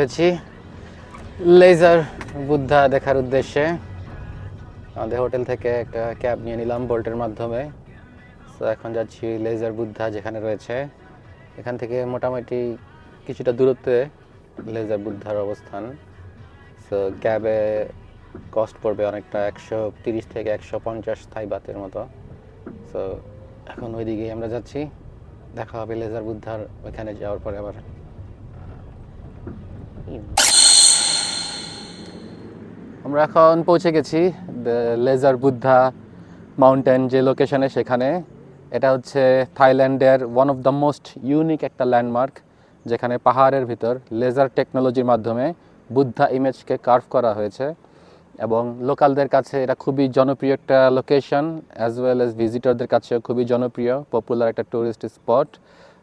যাচ্ছি লেজার বুদ্ধা দেখার উদ্দেশ্যে। আমাদের হোটেল থেকে একটা ক্যাব নিয়ে নিলাম বোল্টের মাধ্যমে। তো এখন যাচ্ছি লেজার বুদ্ধা যেখানে রয়েছে। এখান থেকে মোটামুটি কিছুটা দূরত্বে লেজার বুদ্ধার অবস্থান। সো ক্যাবে কস্ট পড়বে অনেকটা একশো তিরিশ থেকে একশো পঞ্চাশ থাই বাতের মতো। সো এখন ওইদিকেই আমরা যাচ্ছি। দেখা হবে লেজার বুদ্ধার ওইখানে যাওয়ার পরে আবার। আমরা এখন পৌঁছে গেছি লেজার বুদ্ধা মাউন্টেন যে লোকেশনে সেখানে। এটা হচ্ছে থাইল্যান্ডের one of the most unique একটা ল্যান্ডমার্ক যেখানে পাহাড়ের ভিতর লেজার টেকনোলজির মাধ্যমে বুদ্ধা ইমেজকে কার্ভ করা হয়েছে এবং লোকালদের কাছে এটা খুবই জনপ্রিয় একটা লোকেশন অ্যাজ ওয়েল এজ ভিজিটরদের কাছেও খুবই জনপ্রিয় পপুলার একটা টুরিস্ট স্পট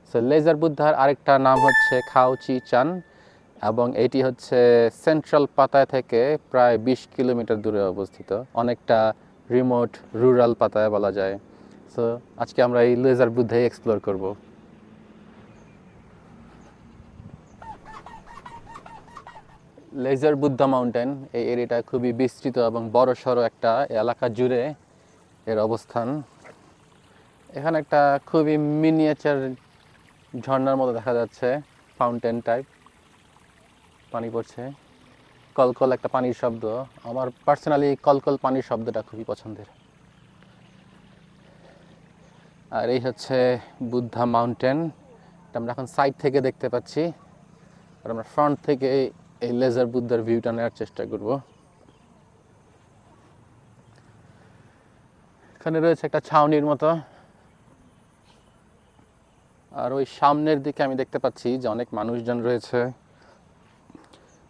সো লেজার বুদ্ধার আরেকটা নাম হচ্ছে খাউচি চান এবং এটি হচ্ছে সেন্ট্রাল পাতায় থেকে প্রায় বিশ কিলোমিটার দূরে অবস্থিত। অনেকটা রিমোট রুরাল পাতায় বলা যায়। সো আজকে আমরা এই লেজার বুদ্ধাই এক্সপ্লোর করব। লেজার বুদ্ধা মাউন্টেন এই এরিয়াটা খুবই বিস্তৃত এবং বড় সড়ো একটা এলাকা জুড়ে এর অবস্থান। এখানে একটা খুবই মিনিয়েচার ঝর্ণার মতো দেখা যাচ্ছে ফাউন্টেন টাইপ পানি পড়ছে। কলকল একটা পানির শব্দ। আমার পার্সোনালি কলকল পানির শব্দটা খুবই পছন্দের। আর এই হচ্ছে বুদ্ধা মাউন্টেন আমরা এখন সাইড থেকে দেখতে পাচ্ছি। আর আমরা ফ্রন্ট থেকে এই লেজার বুদ্ধার ভিউটা নেওয়ার চেষ্টা করব। এখানে রয়েছে একটা ছাউনির মতো। আর ওই সামনের দিকে আমি দেখতে পাচ্ছি যে অনেক মানুষজন রয়েছে।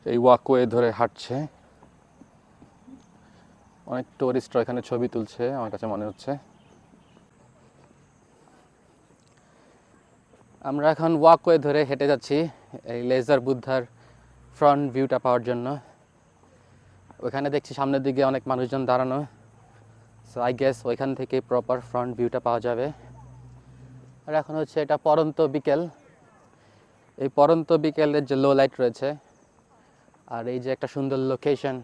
এই ওয়াকওয়ে ধরে হাঁটছে। অনেক টুরিস্টরা এখানে ছবি তুলছে, আমার কাছে মনে হচ্ছে। আমরা এখন ওয়াকওয়ে ধরে হেঁটে যাচ্ছি এই লেজার বুদ্ধার ফ্রন্ট ভিউটা পাওয়ার জন্য। ওইখানে দেখছি সামনের দিকে অনেক মানুষজন দাঁড়ানো। সো আই গেস ওইখান থেকে প্রপার ফ্রন্ট ভিউটা পাওয়া যাবে। আর এখন হচ্ছে এটা পরন্ত বিকেল। এই পরন্ত বিকেলের যে লো লাইট রয়েছে আর এই যে একটা সুন্দর লোকেশন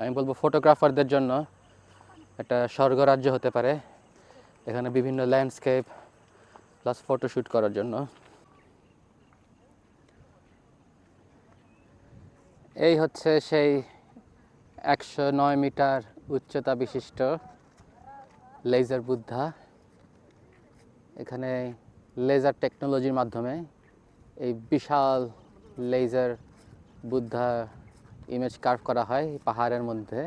আমি বলব ফটোগ্রাফারদের জন্য একটা স্বর্গরাজ্য হতে পারে। এখানে বিভিন্ন ল্যান্ডস্কেপ প্লাস ফটোশ্যুট করার জন্য। এই হচ্ছে সেই একশো নয় মিটার উচ্চতা বিশিষ্ট লেজার বুদ্ধা। এখানে লেজার টেকনোলজির মাধ্যমে এই বিশাল লেজার বুদ্ধা ইমেজ কার্ভ করা হয় পাহাড়ের মধ্যে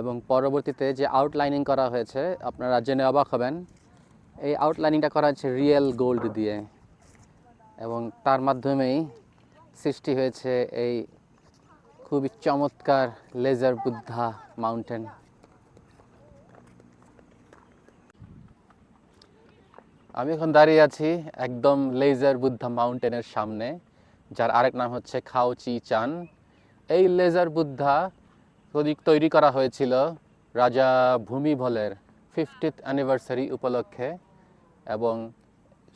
এবং পরবর্তীতে যে আউটলাইনিং করা হয়েছে, আপনারা জেনে অবাক হবেন, এই আউটলাইনিংটা করা হয়েছে রিয়েল গোল্ড দিয়ে এবং তার মাধ্যমেই সৃষ্টি হয়েছে এই খুবই চমৎকার লেজার বুদ্ধা মাউন্টেন আমি এখন দাঁড়িয়ে আছি একদম লেজার বুদ্ধা মাউন্টেনের সামনে। যার আরেক নাম হচ্ছে খাওচি চান। এই লেজার বুদ্ধা তৈরি করা হয়েছিল রাজা ভূমি ভূমিভলের ফিফটিথ অ্যানিভার্সারি উপলক্ষে। এবং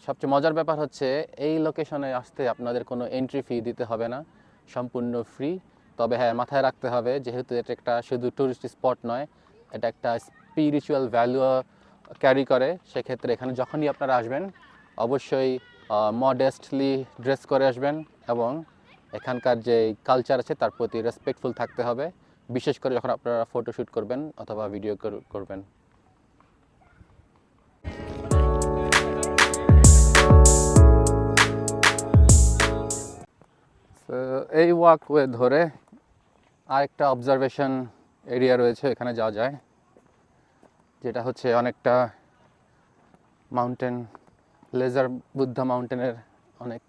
সবচেয়ে মজার ব্যাপার হচ্ছে এই লোকেশনে আসতে আপনাদের কোনো এন্ট্রি ফি দিতে হবে না, সম্পূর্ণ ফ্রি তবে হ্যাঁ মাথায় রাখতে হবে যেহেতু এটা একটা শুধু ট্যুরিস্ট স্পট নয়, এটা একটা স্পিরিচুয়াল ভ্যালুও ক্যারি করে। সেক্ষেত্রে এখানে যখনই আপনারা আসবেন, অবশ্যই মডেস্টলি ড্রেস করে আসবেন এবং এখানকার যে কালচার আছে তার প্রতি রেসপেক্টফুল থাকতে হবে, বিশেষ করে যখন আপনারা ফটোশ্যুট করবেন অথবা ভিডিও করবেন। এই ওয়াকওয়ে ধরে আরেকটা অবজারভেশন এরিয়া রয়েছে এখানে যাওয়া যায়, যেটা হচ্ছে অনেকটা মাউন্টেন লেজার বুদ্ধা মাউন্টেনের অনেক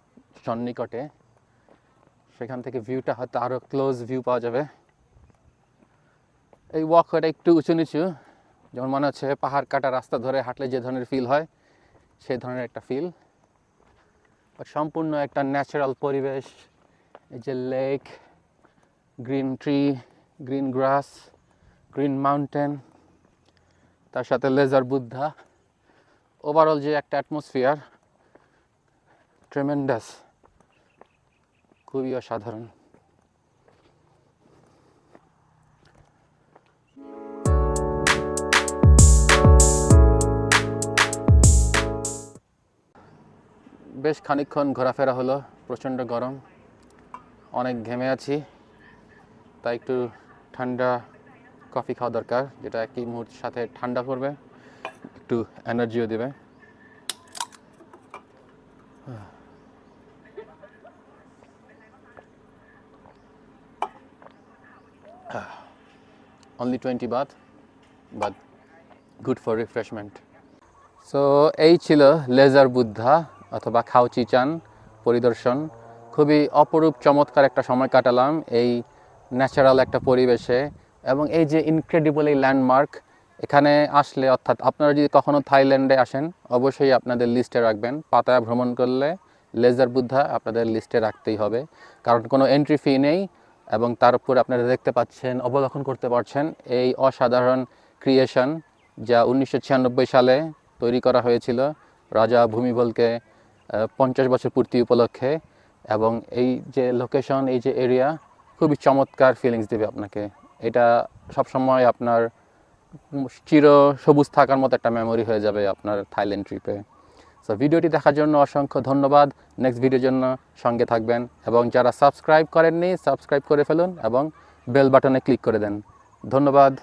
সন্নিকটে। সেখান থেকে ভিউটা হয়তো আরও ক্লোজ ভিউ পাওয়া যাবে। এই ওয়াকওয়েটা একটু উঁচু নিচু, যেমন মনে হচ্ছে পাহাড় কাটা রাস্তা ধরে হাঁটলে যে ধরনের ফিল হয় সেই ধরনের একটা ফিল সম্পূর্ণ একটা ন্যাচারাল পরিবেশ, এই যে lake green tree green grass green mountain তার সাথে লেজার বুদ্ধা। ওভারঅল যে একটা অ্যাটমসফিয়ার ট্রেমেন্ডাস খুবই অসাধারণ। বেশ খানিক্ষণ ঘোরাফেরা হলো, প্রচণ্ড গরম, অনেক ঘেমে আছি, তাই একটু ঠান্ডা কফি খাওয়া দরকার, যেটা একই মুহূর্তের সাথে ঠান্ডা করবে একটু এনার্জিও দেবে। only 20 baht but good for refreshment so এই ছিল লেজার বুদ্ধা অথবা খাউচি চান পরিদর্শন। খুবই অপরূপ, চমৎকার একটা সময় কাটালাম এই ন্যাচারাল একটা পরিবেশে এবং এই যে ইনক্রেডিবল এই ল্যান্ডমার্ক এখানে আসলে, অর্থাৎ আপনারা যদি কখনো থাইল্যান্ডে আসেন, অবশ্যই আপনাদের লিস্টে রাখবেন। পাতায়া ভ্রমণ করলে লেজার বুদ্ধা আপনাদের লিস্টে রাখতেই হবে। কারণ কোনো এন্ট্রি ফি নেই এবং তার উপর আপনারা দেখতে পাচ্ছেন, অবলোকন করতে পারছেন এই অসাধারণ ক্রিয়েশন যা উনিশশো ছিয়ানব্বই সালে তৈরি করা হয়েছিল রাজা ভূমিবলকে পঞ্চাশ বছর পূর্তি উপলক্ষে। এবং এই যে লোকেশন এই যে এরিয়া খুবই চমৎকার ফিলিংস দেবে আপনাকে। এটা সবসময় আপনার চির সবুজ থাকার মতো একটা মেমোরি হয়ে যাবে আপনার থাইল্যান্ড ট্রিপে সো ভিডিওটি দেখার জন্য অসংখ্য ধন্যবাদ। নেক্সট ভিডিওর জন্য সঙ্গে থাকবেন এবং যারা সাবস্ক্রাইব করেননি সাবস্ক্রাইব করে ফেলুন এবং বেল বাটনে ক্লিক করে দেন। ধন্যবাদ।